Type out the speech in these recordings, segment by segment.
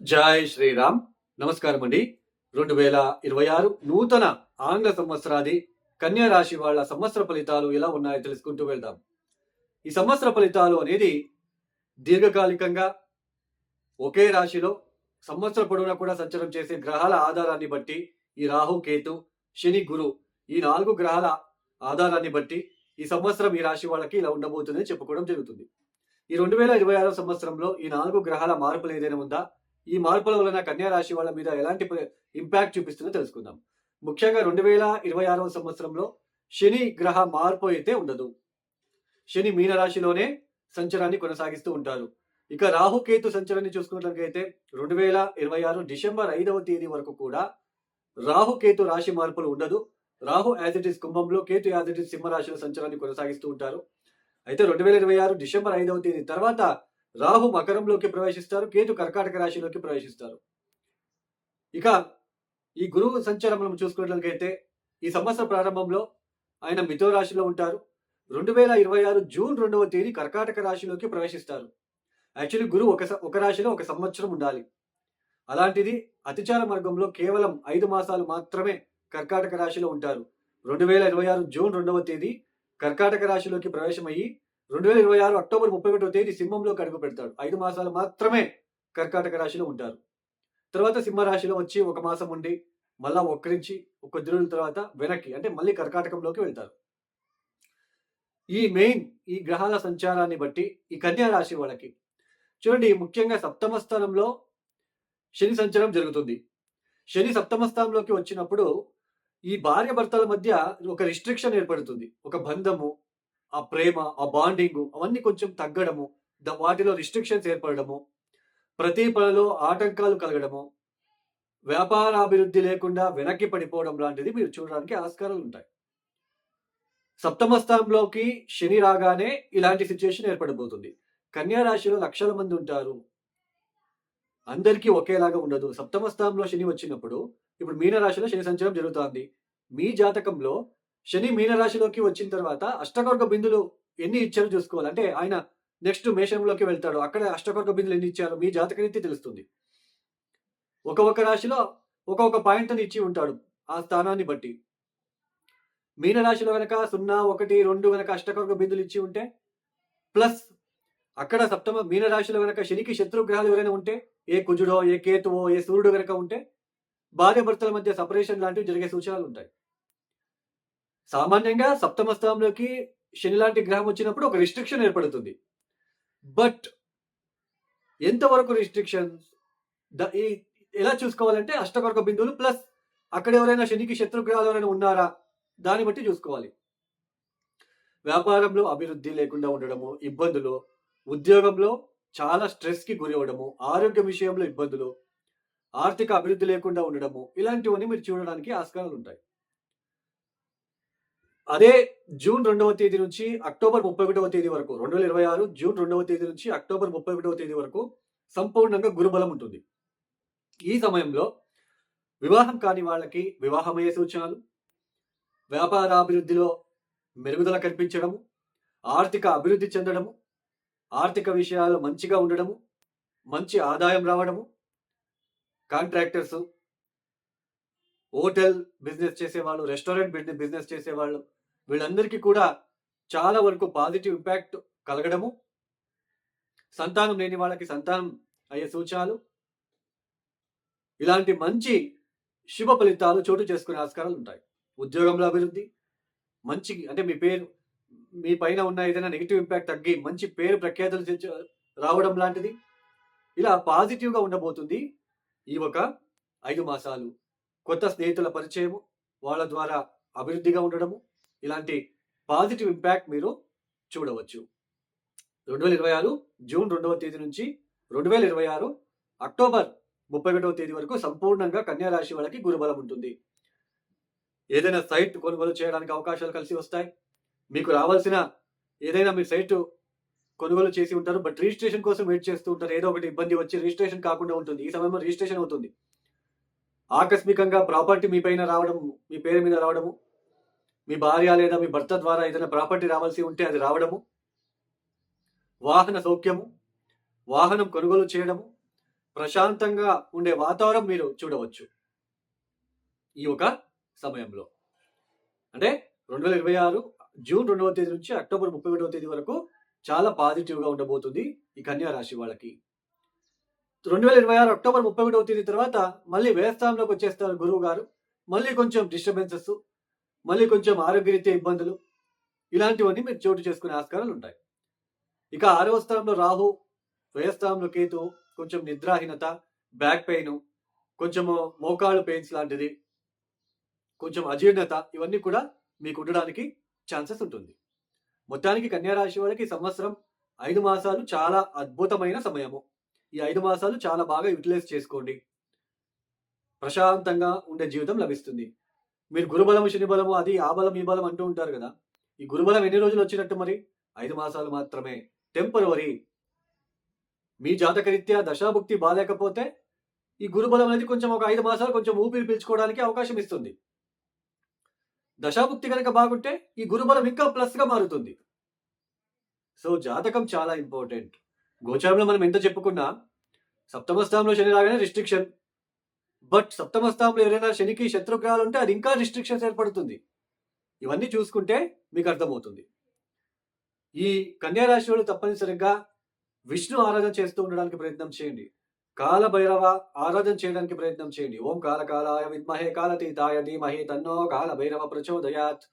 జై శ్రీరామ్. నమస్కారం అండి. రెండు వేల ఇరవై ఆరు నూతన ఆంగ్ల సంవత్సరాది కన్యా రాశి వాళ్ళ సంవత్సర ఫలితాలు ఎలా ఉన్నాయో తెలుసుకుంటూ వెళ్దాం. ఈ సంవత్సర ఫలితాలు అనేది దీర్ఘకాలికంగా ఒకే రాశిలో సంవత్సర పొడవునా కూడా సంచారం చేసే గ్రహాల ఆధారాన్ని బట్టి ఈ రాహు కేతు శని గురు ఈ నాలుగు గ్రహాల ఆధారాన్ని బట్టి ఈ సంవత్సరం ఈ రాశి వాళ్ళకి ఇలా ఉండబోతుందని చెప్పుకోవడం జరుగుతుంది. ఈ రెండు వేల ఇరవై ఆరో సంవత్సరంలో ఈ నాలుగు గ్రహాల మార్పులు ఏదైనా ఉందా? ఈ మార్పుల వలన కన్యా రాశి వాళ్ళ మీద ఎలాంటి ఇంపాక్ట్ చూపిస్తుందో తెలుసుకుందాం. ముఖ్యంగా రెండు వేల ఇరవై ఆరవ సంవత్సరంలో శని గ్రహ మార్పు అయితే ఉండదు. శని మీన రాశిలోనే సంచారాన్ని కొనసాగిస్తూ ఉంటారు. ఇక రాహు కేతు సంచారాన్ని చూసుకున్నట్లయితే రెండు వేల ఇరవై ఆరు డిసెంబర్ ఐదవ తేదీ వరకు కూడా రాహు కేతు రాశి మార్పులు ఉండదు. రాహు యాజిటిస్ కుంభంలో కేతు యాజిటిస్ ఇట్ రాశిలో సంచారాన్ని కొనసాగిస్తూ ఉంటారు. అయితే రెండు వేల ఇరవై ఆరు డిసెంబర్ ఐదవ తేదీ తర్వాత రాహు మకరంలోకి ప్రవేశిస్తారు కేతు కర్కాటక రాశిలోకి ప్రవేశిస్తారు. ఇక ఈ గురువు సంచారం చూసుకున్నట్లయితే ఈ సంవత్సర ప్రారంభంలో ఆయన మిథో రాశిలో ఉంటారు. రెండు వేల ఇరవై ఆరు జూన్ రెండవ తేదీ కర్కాటక రాశిలోకి ప్రవేశిస్తారు. యాక్చువల్లీ గురువు ఒక స- ఒక రాశిలో ఒక సంవత్సరం ఉండాలి. అలాంటిది అతిచార మార్గంలో కేవలం ఐదు మాసాలు మాత్రమే కర్కాటక రాశిలో ఉంటారు. రెండు వేల ఇరవై ఆరు జూన్ రెండవ తేదీ కర్కాటక రాశిలోకి ప్రవేశమయ్యి రెండు వేల ఇరవై ఆరు అక్టోబర్ ముప్పై ఒకటో తేదీ సింహంలో అడుగు పెడతాడు. ఐదు మాసాలు మాత్రమే కర్కాటక రాశిలో ఉంటారు. తర్వాత సింహరాశిలో వచ్చి ఒక మాసం ఉండి మళ్ళా ఒక్కరించి కొద్ది రోజుల తర్వాత వెనక్కి అంటే మళ్ళీ కర్కాటకంలోకి వెళ్తారు. ఈ మెయిన్ ఈ గ్రహాల సంచారాన్ని బట్టి ఈ కన్యా రాశి వాళ్ళకి చూడండి ముఖ్యంగా సప్తమ స్థానంలో శని సంచారం జరుగుతుంది. శని సప్తమ స్థానంలోకి వచ్చినప్పుడు ఈ భార్య భర్తల మధ్య ఒక రిస్ట్రిక్షన్ ఏర్పడుతుంది. ఒక బంధము ఆ ప్రేమ ఆ బాండింగ్ అవన్నీ కొంచెం తగ్గడము ద- వాటిలో రిస్ట్రిక్షన్స్ ఏర్పడము ప్రతి పనిలో ఆటంకాలు కలగడము వ్యాపారాభివృద్ధి లేకుండా వెనక్కి పడిపోవడం లాంటిది మీరు చూడడానికి ఆస్కారాలు ఉంటాయి. సప్తమ స్థానంలోకి శని రాగానే ఇలాంటి సిచ్యుయేషన్ ఏర్పడబోతుంది. కన్యా రాశిలో లక్షల మంది ఉంటారు. అందరికీ ఒకేలాగా ఉండదు. సప్తమ స్థానంలో శని వచ్చినప్పుడు ఇప్పుడు మీన రాశిలో శని సంచారం జరుగుతోంది. మీ జాతకంలో శని మీనరాశిలోకి వచ్చిన తర్వాత అష్టకర్గ బిందులు ఎన్ని ఇచ్చారో చూసుకోవాలి. అంటే ఆయన నెక్స్ట్ మేషంలోకి వెళ్తాడు. అక్కడ అష్టకొర్గ బిందులు ఎన్ని ఇచ్చారో? మీ జాతక రీతి తెలుస్తుంది. ఒక రాశిలో ఒక్కొక్క పాయింట్ని ఇచ్చి ఉంటాడు ఆ స్థానాన్ని బట్టి. మీనరాశిలో కనుక సున్నా ఒకటి రెండు కనుక అష్టకర్గ బిందులు ఇచ్చి ఉంటే ప్లస్ అక్కడ సప్తమ మీనరాశిలో కనుక శనికి శత్రుగ్రహాలు ఎవరైనా ఉంటే ఏ కుజుడో ఏ కేతువో ఏ సూర్యుడు కనుక ఉంటే భార్య భర్తల మధ్య సపరేషన్ లాంటివి జరిగే సూచనలు ఉంటాయి. సామాన్యంగా సప్తమ స్థానంలోకి శని లాంటి గ్రహం వచ్చినప్పుడు ఒక రిస్ట్రిక్షన్ ఏర్పడుతుంది. బట్ ఎంతవరకు రిస్ట్రిక్షన్స్ ఈ ఎలా చూసుకోవాలంటే అష్టకొరక బిందువులు ప్లస్ అక్కడ ఎవరైనా శనికి శత్రుగ్రహాలు ఎవరైనా ఉన్నారా? దాన్ని బట్టి చూసుకోవాలి. వ్యాపారంలో అభివృద్ధి లేకుండా ఉండడము ఇబ్బందులు ఉద్యోగంలో చాలా స్ట్రెస్కి గురి అవ్వడము ఆరోగ్య విషయంలో ఇబ్బందులు ఆర్థిక అభివృద్ధి లేకుండా ఉండడము ఇలాంటివన్నీ మీరు చూడడానికి ఆస్కారాలు ఉంటాయి. అదే జూన్ రెండవ తేదీ నుంచి అక్టోబర్ ముప్పై ఒకటవ తేదీ వరకు రెండు వేల ఇరవై ఆరు జూన్ రెండవ తేదీ నుంచి అక్టోబర్ ముప్పై ఒకటవ తేదీ వరకు సంపూర్ణంగా గురుబలం ఉంటుంది. ఈ సమయంలో వివాహం కాని వాళ్ళకి వివాహమయ్యే సూచనలు వ్యాపారాభివృద్ధిలో మెరుగుదల కనిపించడము ఆర్థిక అభివృద్ధి చెందడము ఆర్థిక విషయాలు మంచిగా ఉండడము మంచి ఆదాయం రావడము కాంట్రాక్టర్స్ హోటల్ బిజినెస్ చేసేవాళ్ళు రెస్టారెంట్ బిజినెస్ చేసేవాళ్ళు వీళ్ళందరికీ కూడా చాలా వరకు పాజిటివ్ ఇంపాక్ట్ కలగడము. సంతానం లేని వాళ్ళకి సంతానం అయ్యే సూచనలు. ఇలాంటి మంచి శుభ ఫలితాలు చోటు చేసుకునే ఆస్కారాలు ఉంటాయి. ఉద్యోగంలో అభివృద్ధి మంచి అంటే మీ పేరు మీ పైన ఉన్న ఏదైనా నెగిటివ్ ఇంపాక్ట్ తగ్గి మంచి పేరు ప్రఖ్యాతులు రావడం లాంటిది. ఇలా పాజిటివ్గా ఉండబోతుంది ఈ ఒక ఐదు మాసాలు. కొత్త స్నేహితుల పరిచయము వాళ్ళ ద్వారా అభివృద్ధిగా ఉండడము. ఇలాంటి పాజిటివ్ ఇంపాక్ట్ మీరు చూడవచ్చు. రెండు వేల ఇరవై ఆరు జూన్ రెండవ తేదీ నుంచి రెండు వేల ఇరవై ఆరు అక్టోబర్ ముప్పై ఒకటవ తేదీ వరకు సంపూర్ణంగా కన్యా రాశి వాళ్ళకి గురుబలం ఉంటుంది. ఏదైనా సైట్ కొనుగోలు చేయడానికి అవకాశాలు కలిసి వస్తాయి. మీకు రావాల్సిన ఏదైనా మీరు సైట్ కొనుగోలు చేసి ఉంటారు. బట్ రిజిస్ట్రేషన్ కోసం వెయిట్ చేస్తూ ఉంటారు. ఏదో ఒకటి ఇబ్బంది వచ్చి రిజిస్ట్రేషన్ కాకుండా ఉంటుంది. ఈ సమయంలో రిజిస్ట్రేషన్ అవుతుంది. ఆకస్మికంగా ప్రాపర్టీ మీ పైన రావడం మీ పేరు మీద రావడము మీ భార్య లేదా మీ భర్త ద్వారా ఏదైనా ప్రాపర్టీ రావాల్సి ఉంటే అది రావడము వాహన సౌఖ్యము వాహనం కొనుగోలు చేయడము ప్రశాంతంగా ఉండే వాతావరణం మీరు చూడవచ్చు ఈ ఒక సమయంలో. అంటే రెండు వేల ఇరవై ఆరు జూన్ రెండవ తేదీ నుంచి అక్టోబర్ ముప్పై ఒకటవ తేదీ వరకు చాలా పాజిటివ్గా ఉండబోతుంది ఈ కన్యా రాశి వాళ్ళకి. రెండు వేల ఇరవై ఆరు అక్టోబర్ ముప్పై ఒకటవ తేదీ తర్వాత మళ్ళీ వేస్తాంలోకి వచ్చేస్తారు గురువు గారు మళ్ళీ కొంచెం డిస్టర్బెన్సెస్ మళ్ళీ కొంచెం ఆరోగ్యరీత్యా ఇబ్బందులు ఇలాంటివన్నీ మీరు చోటు చేసుకునే ఆస్కారాలు ఉంటాయి. ఇక ఆరవ స్థానంలో రాహు వ్యయస్థానంలో కేతు కొంచెం నిద్రాహీనత బ్యాక్ పెయిన్ కొంచెము మోకాళ్ళు పెయిన్స్ లాంటిది కొంచెం అజీర్ణత ఇవన్నీ కూడా మీకు ఉండడానికి ఛాన్సెస్ ఉంటుంది. మొత్తానికి కన్యారాశి వాళ్ళకి సంవత్సరం ఐదు మాసాలు చాలా అద్భుతమైన సమయము. ఈ ఐదు మాసాలు చాలా బాగా యూటిలైజ్ చేసుకోండి. ప్రశాంతంగా ఉండే జీవితం లభిస్తుంది. మీరు గురుబలము శని బలము అది ఆ బలం ఈ బలం అంటూ ఉంటారు కదా. ఈ గురుబలం ఎన్ని రోజులు వచ్చినట్టు మరి? ఐదు మాసాలు మాత్రమే. టెంపరవరీ మీ జాతకరీత్యా దశాభుక్తి బాగాలేకపోతే ఈ గురుబలం అనేది కొంచెం ఒక ఐదు మాసాలు కొంచెం ఊపిరి పీల్చుకోవడానికి అవకాశం ఇస్తుంది. దశాభుక్తి కనుక బాగుంటే ఈ గురుబలం ఇంకా ప్లస్గా మారుతుంది. సో జాతకం చాలా ఇంపార్టెంట్ గోచారంలో మనం ఎంత చెప్పుకున్నా సప్తమ స్థానంలో శని రాగానే రిస్ట్రిక్షన్ బట్ సప్తమ స్థానంలో ఎవరైనా శనికి శత్రుగ్రహాలు ఉంటే అది ఇంకా రిస్ట్రిక్షన్స్ ఏర్పడుతుంది. ఇవన్నీ చూసుకుంటే మీకు అర్థమవుతుంది. ఈ కన్యా వాళ్ళు తప్పనిసరిగా విష్ణు ఆరాధన చేస్తూ ఉండడానికి ప్రయత్నం చేయండి. కాలభైరవ ఆరాధన చేయడానికి ప్రయత్నం చేయండి. ఓం కాల కాలాయ విద్మహే కాలతీతాయ ధీమహే తన్నో కాల భైరవ ప్రచోదయాత్.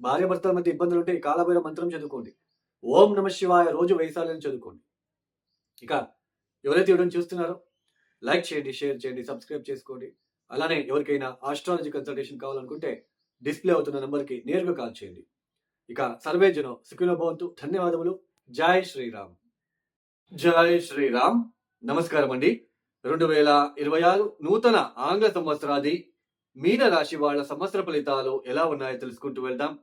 భార్య భర్తల మధ్య ఇబ్బందులు ఉంటే ఈ కాలభైరవ మంత్రం చదువుకోండి. ఓం నమ శివాయ రోజు వైశాల్యం చదువుకోండి. ఇక ఎవరైతే ఇవ్వడం చూస్తున్నారో లైక్ చేయండి షేర్ చేయండి సబ్స్క్రైబ్ చేసుకోండి. అలానే ఎవరికైనా ఆస్ట్రాలజీ కన్సల్టేషన్ కావాలనుకుంటే డిస్ప్లే అవుతున్న నెంబర్కి నేరుగా కాల్ చేయండి. ఇక సర్వే జనం సుఖినో భవంతు. ధన్యవాదములు. జై శ్రీరామ్. జై శ్రీరామ్. నమస్కారం అండి. రెండు వేల ఇరవై ఆరు నూతన ఆంగ్ల సంవత్సరాది మీన రాశి వాళ్ళ సంవత్సర ఫలితాలు ఎలా ఉన్నాయో తెలుసుకుంటూ వెళ్దాం.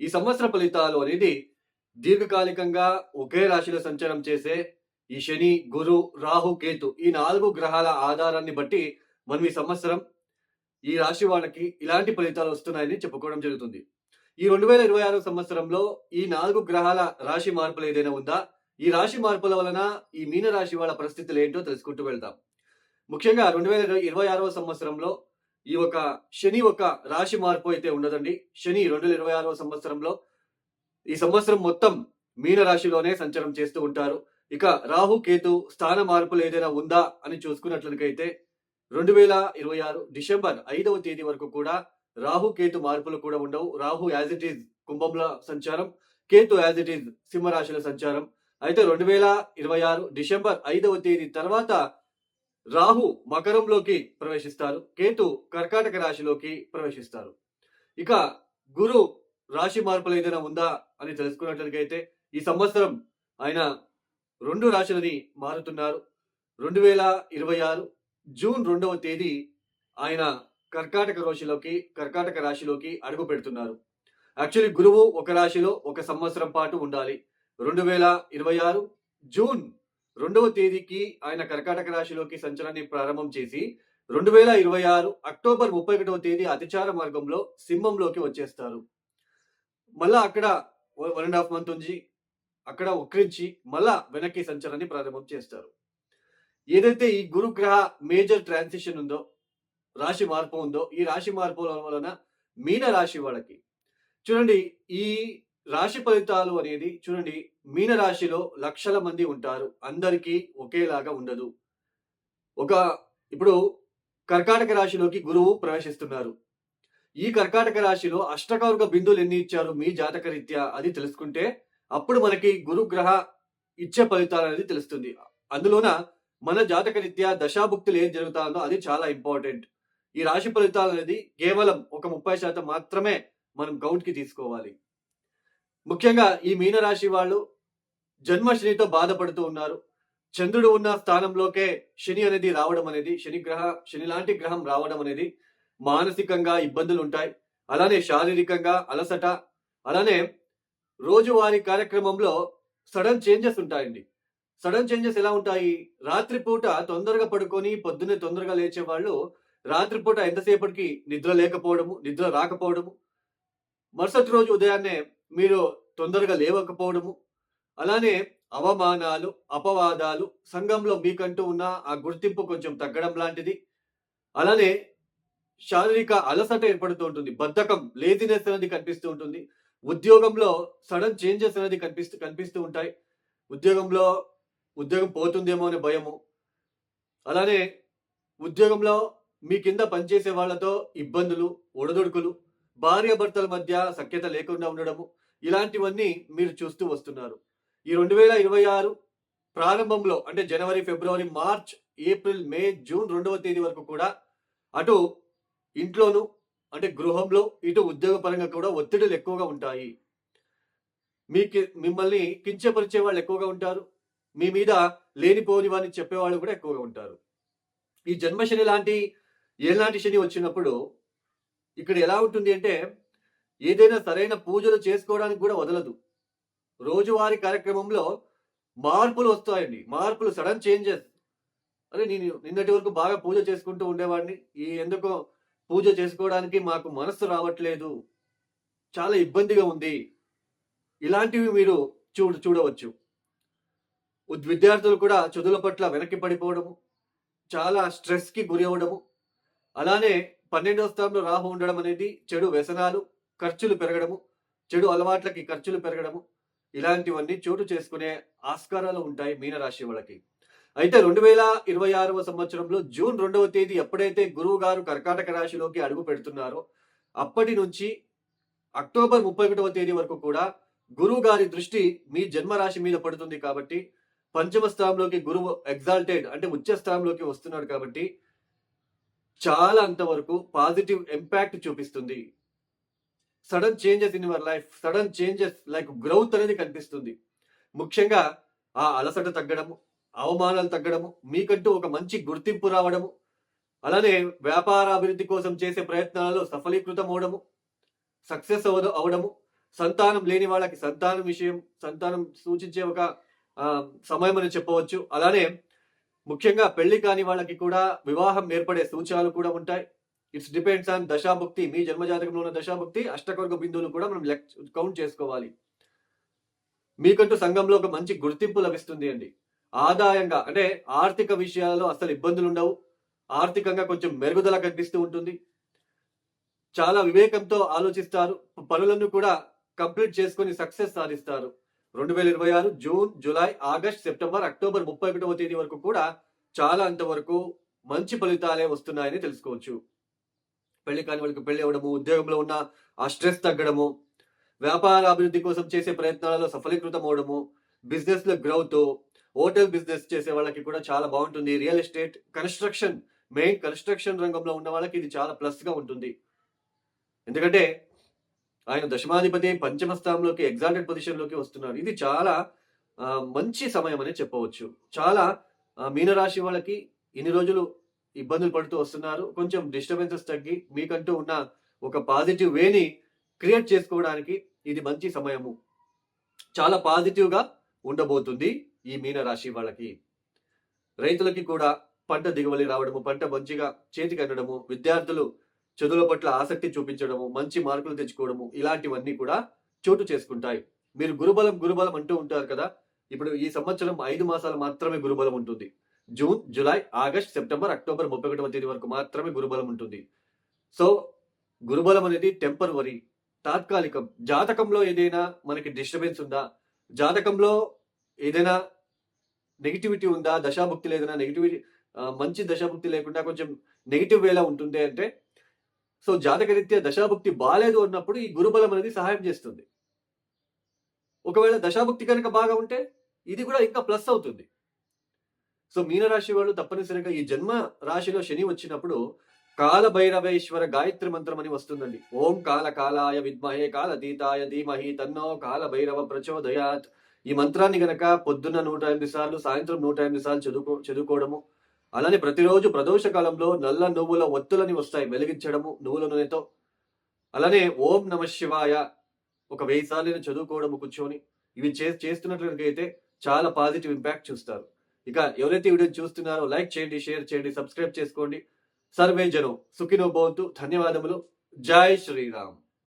ఈ సంవత్సర ఫలితాలు అనేది దీర్ఘకాలికంగా ఒకే రాశిలో సంచారం చేసే ఈ శని గురు రాహు కేతు ఈ నాలుగు గ్రహాల ఆధారాన్ని బట్టి మనం ఈ సంవత్సరం ఈ రాశి వాళ్ళకి ఇలాంటి ఫలితాలు వస్తున్నాయని చెప్పుకోవడం జరుగుతుంది. ఈ రెండు వేల ఇరవై ఆరు సంవత్సరంలో ఈ నాలుగు గ్రహాల రాశి మార్పులు ఏదైనా ఉందా? ఈ రాశి మార్పుల వలన ఈ మీన రాశి వాళ్ళ పరిస్థితులు ఏంటో తెలుసుకుంటూ వెళ్తాం ముఖ్యంగా రెండు వేల ఇరవై ఆరవ సంవత్సరంలో ఈ ఒక శని ఒక రాశి మార్పు అయితే ఉండదండి శని రెండు వేల ఇరవై ఆరవ సంవత్సరంలో ఈ సంవత్సరం మొత్తం మీన రాశిలోనే సంచారం చేస్తూ ఉంటారు. ఇక రాహు కేతు స్థాన మార్పులు ఏదైనా ఉందా అని చూసుకున్నట్లయితే రెండు వేల ఇరవై ఆరు డిసెంబర్ ఐదవ తేదీ వరకు కూడా రాహు కేతు మార్పులు కూడా ఉండవు. రాహు యాజ్ ఇట్ ఈజ్ కుంభంలో సంచారం కేతు యాజ్ ఇట్ ఈజ్ సింహరాశిలో సంచారం. అయితే రెండు వేల ఇరవై ఆరు డిసెంబర్ ఐదవ తేదీ తర్వాత రాహు మకరంలోకి ప్రవేశిస్తారు. కేతు కర్కాటక రాశిలోకి ప్రవేశిస్తారు. ఇక గురు రాశి మార్పులు ఏదైనా ఉందా అని తెలుసుకున్నట్లయితే ఈ సంవత్సరం ఆయన రెండు రాశులని మారుతున్నారు. రెండు వేల ఇరవై ఆరు జూన్ రెండవ తేదీ ఆయన కర్కాటక రాశిలోకి కర్కాటక రాశిలోకి అడుగు పెడుతున్నారు. యాక్చువల్లీ గురువు ఒక రాశిలో ఒక సంవత్సరం పాటు ఉండాలి. రెండు వేల ఇరవై ఆరు జూన్ రెండవ తేదీకి ఆయన కర్కాటక రాశిలోకి సంచలనాన్ని ప్రారంభం చేసి రెండు వేల ఇరవై ఆరు అక్టోబర్ ముప్పై ఒకటవ తేదీ అతిచార మార్గంలో సింహంలోకి వచ్చేస్తారు. మళ్ళా అక్కడ వన్ అండ్ హాఫ్ మంత్ ఉంచి అక్కడ ఉక్రించి మళ్ళా వెనక్కి సంచలనాన్ని ప్రారంభం చేస్తారు. ఏదైతే ఈ గురుగ్రహ మేజర్ ట్రాన్సిషన్ ఉందో రాశి మార్పు ఉందో ఈ రాశి మార్పు వలన మీన రాశి వాళ్ళకి. చూడండి ఈ రాశి ఫలితాలు అనేది చూడండి మీన రాశిలో లక్షల మంది ఉంటారు. అందరికీ ఒకేలాగా ఉండదు. ఒక ఇప్పుడు కర్కాటక రాశిలోకి గురువు ప్రవేశిస్తున్నారు. ఈ కర్కాటక రాశిలో అష్టకౌర్గ బిందువులు ఎన్ని ఇచ్చారు మీ జాతక రీత్యా అది తెలుసుకుంటే అప్పుడు మనకి గురుగ్రహ ఇచ్చే ఫలితాలు అనేది తెలుస్తుంది. అందులోన మన జాతక రీత్యా దశాభుక్తులు ఏం జరుగుతుందో అది చాలా ఇంపార్టెంట్. ఈ రాశి ఫలితాలు అనేది కేవలం ఒక ముప్పై శాతం మాత్రమే మనం కౌంట్ తీసుకోవాలి. ముఖ్యంగా ఈ మీన రాశి వాళ్ళు జన్మ శనితో బాధపడుతూ ఉన్నారు. చంద్రుడు ఉన్న స్థానంలోకే శని అనేది రావడం అనేది శని గ్రహ శని లాంటి గ్రహం రావడం అనేది మానసికంగా ఇబ్బందులు ఉంటాయి అలానే శారీరకంగా అలసట అలానే రోజువారీ కార్యక్రమంలో సడన్ చేంజెస్ ఉంటాయండి. సడన్ చేంజెస్ ఎలా ఉంటాయి? రాత్రిపూట తొందరగా పడుకొని పొద్దున్నే తొందరగా లేచే వాళ్ళు రాత్రిపూట ఎంతసేపటికి నిద్ర లేకపోవడము నిద్ర రాకపోవడము మరుసటి రోజు ఉదయాన్నే మీరు తొందరగా లేవకపోవడము అలానే అవమానాలు అపవాదాలు సంఘంలో మీకంటూ ఉన్న ఆ గుర్తింపు కొంచెం తగ్గడం లాంటిది. అలానే శారీరక అలసట ఏర్పడుతూ ఉంటుంది. బద్ధకం లేజినెస్ అనేది కనిపిస్తూ ఉంటుంది. ఉద్యోగంలో సడన్ చేంజెస్ అనేది కనిపిస్తూ కనిపిస్తూ ఉంటాయి. ఉద్యోగంలో ఉద్యోగం పోతుందేమో అనే భయము. అలానే ఉద్యోగంలో మీ కింద పనిచేసే వాళ్ళతో ఇబ్బందులు ఒడదొడుకులు భార్యాభర్తల మధ్య సఖ్యత లేకుండా ఉండడము ఇలాంటివన్నీ మీరు చూస్తూ వస్తున్నారు. ఈ రెండు వేల ఇరవై ఆరు ప్రారంభంలో అంటే జనవరి ఫిబ్రవరి మార్చ్ ఏప్రిల్ మే జూన్ రెండవ తేదీ వరకు కూడా అటు ఇంట్లోనూ అంటే గృహంలో ఇటు ఉద్యోగపరంగా కూడా ఒత్తిడులు ఎక్కువగా ఉంటాయి. మీకు మిమ్మల్ని కించపరిచే వాళ్ళు ఎక్కువగా ఉంటారు. మీ మీద లేనిపోని వారిని చెప్పేవాళ్ళు కూడా ఎక్కువగా ఉంటారు. ఈ జన్మశని లాంటి ఏలాంటి శని వచ్చినప్పుడు ఇక్కడ ఎలా ఉంటుంది అంటే ఏదైనా సరైన పూజలు చేసుకోవడానికి కూడా వదలదు. రోజువారీ కార్యక్రమంలో మార్పులు వస్తాయండి. మార్పులు సడన్ చేంజెస్. అరే నేను నిన్నటి వరకు బాగా పూజ చేసుకుంటూ ఉండేవాడిని. ఈ ఎందుకో పూజ చేసుకోవడానికి మాకు మనస్సు రావట్లేదు. చాలా ఇబ్బందిగా ఉంది. ఇలాంటివి మీరు చూడ చూడవచ్చు. విద్యార్థులు కూడా చదువుల పట్ల వెనక్కి పడిపోవడము చాలా స్ట్రెస్కి గురి అవ్వడము అలానే పన్నెండవ స్థానంలో రాహు ఉండడం అనేది చెడు వ్యసనాలు ఖర్చులు పెరగడము చెడు అలవాట్లకి ఖర్చులు పెరగడము ఇలాంటివన్నీ చోటు చేసుకునే ఆస్కారాలు ఉంటాయి మీనరాశి వాళ్ళకి. అయితే రెండు వేల ఇరవై ఆరవ సంవత్సరంలో జూన్ రెండవ తేదీ ఎప్పుడైతే గురువు గారు కర్కాటక రాశిలోకి అడుగు పెడుతున్నారో అప్పటి నుంచి అక్టోబర్ ముప్పై ఒకటవ తేదీ వరకు కూడా గురువు గారి దృష్టి మీ జన్మరాశి మీద పడుతుంది కాబట్టి పంచమ స్థానంలోకి గురువు ఎగ్జాల్టెడ్ అంటే ఉచ్చ స్థానంలోకి వస్తున్నాడు కాబట్టి చాలా అంతవరకు పాజిటివ్ ఇంపాక్ట్ చూపిస్తుంది. Sudden changes in your life sudden changes like growth అనేది కనిపిస్తుంది. ముఖ్యంగా ఆ అలసట తగ్గడము అవమానాలు తగ్గడము మీకంటూ ఒక మంచి గుర్తింపు రావడము అలానే వ్యాపార అభివృద్ధి కోసం చేసే ప్రయత్నాలలో సఫలీకృతం అవడము సక్సెస్ అవడము సంతానం లేని వాళ్ళకి సంతానం విషయం సంతానం సూచించే ఒక సమయం అని చెప్పవచ్చు. అలానే ముఖ్యంగా పెళ్ళి కాని వాళ్ళకి కూడా వివాహం ఏర్పడే సూచనలు కూడా ఉంటాయి. ఇట్స్ డిపెండ్స్ ఆన్ దశాభుక్తి. మీ జన్మజాతకంలో ఉన్న దశాభుక్తి అష్టకొర్గ బిందువులు కూడా మనం లెక్ కౌంట్ చేసుకోవాలి. మీకంటూ సంఘంలో ఒక మంచి గుర్తింపు లభిస్తుంది అండి. ఆదాయంగా అంటే ఆర్థిక విషయాలలో అసలు ఇబ్బందులు ఉండవు ఆర్థికంగా కొంచెం మెరుగుదల కనిపిస్తూ ఉంటుంది. చాలా వివేకంతో ఆలోచిస్తారు. పనులను కూడా కంప్లీట్ చేసుకొని సక్సెస్ సాధిస్తారు. రెండు వేల ఇరవై ఆరు June July August September October ముప్పై ఒకటవ తేదీ వరకు కూడా చాలా అంతవరకు మంచి ఫలితాలే వస్తున్నాయని తెలుసుకోవచ్చు. పెళ్ళి కాని వాళ్ళకి పెళ్ళి అవ్వడము ఉద్యోగంలో ఉన్న ఆ స్ట్రెస్ తగ్గడము వ్యాపార అభివృద్ధి కోసం చేసే ప్రయత్నాలలో సఫలీకృతం అవడము బిజినెస్లో గ్రోత్ హోటల్ బిజినెస్ చేసే వాళ్ళకి కూడా చాలా బాగుంటుంది. Real estate construction main construction రంగంలో ఉన్న వాళ్ళకి ఇది చాలా ప్లస్గా ఉంటుంది. ఎందుకంటే ఆయన దశమాధిపతి పంచమ స్థానంలోకి ఎగ్జాల్టెడ్ పొజిషన్లోకి వస్తున్నారు. ఇది చాలా మంచి సమయం అని చెప్పవచ్చు. చాలా మీనరాశి వాళ్ళకి ఇన్ని రోజులు ఇబ్బందులు పడుతూ వస్తున్నారు. కొంచెం డిస్టర్బెన్సెస్ తగ్గి మీకంటూ ఉన్న ఒక పాజిటివ్ వేని క్రియేట్ చేసుకోవడానికి ఇది మంచి సమయము. చాలా పాజిటివ్గా ఉండబోతుంది. ఈ మీనరాశి వాళ్ళకి రైతులకి కూడా పంట దిగుబడి రావడము పంట మంచిగా చేతికి అందడము విద్యార్థులు చదువుల పట్ల ఆసక్తి చూపించడము మంచి మార్కులు తెచ్చుకోవడము ఇలాంటివన్నీ కూడా చోటు చేసుకుంటాయి. మీరు గురుబలం గురుబలం అంటూ ఉంటారు కదా ఇప్పుడు ఈ సంవత్సరం ఐదు మాసాలు మాత్రమే గురుబలం ఉంటుంది. June July August September October ముప్పై ఒకటవ తేదీ వరకు మాత్రమే గురుబలం ఉంటుంది. సో గురుబలం అనేది టెంపరవరీ తాత్కాలికం. జాతకంలో ఏదైనా మనకి డిస్టర్బెన్స్ ఉందా? జాతకంలో ఏదైనా నెగిటివిటీ ఉందా? దశాభుక్తి లేదన్నా నెగిటివిటీ మంచి దశాభుక్తి లేకుండా కొంచెం నెగిటివ్ వేలా ఉంటుంది అంటే సో జాతకరీత్యా దశాభుక్తి బాగాలేదు అన్నప్పుడు ఈ గురుబలం అనేది సహాయం చేస్తుంది. ఒకవేళ దశాభుక్తి కనుక బాగా ఉంటే ఇది కూడా ఇంకా ప్లస్ అవుతుంది. సో మీనరాశి వాళ్ళు తప్పనిసరిగా ఈ జన్మ రాశిలో శని వచ్చినప్పుడు కాలభైరవేశ్వర గాయత్రి మంత్రం అని వస్తుందండి. ఓం కాల కాలాయ విద్మహే కాల దీతాయ ధీమహి తన్నో కాల భైరవ ప్రచోదయాత్. ఈ మంత్రాన్ని గనక పొద్దున్న నూట ఎనిమిది సార్లు సాయంత్రం నూట ఎనిమిది సార్లు చదువుకో చదువుకోవడము. అలానే ప్రతిరోజు ప్రదోష కాలంలో నల్ల నువ్వుల ఒత్తులని వస్తాయి వెలిగించడము నువ్వుల నూనెతో. అలానే ఓం నమ శివాయ ఒక వెయ్యి సార్లు చదువుకోవడము కూర్చొని. ఇవి చే చేస్తున్నట్లయితే చాలా పాజిటివ్ ఇంపాక్ట్ చూస్తారు. ఇక ఎవరైతే వీడియో చూస్తున్నారో లైక్ చేయండి షేర్ చేయండి సబ్స్క్రైబ్ చేసుకోండి. సర్వే జనం సుఖినో భవంతు. ధన్యవాదములు. జై శ్రీరామ్.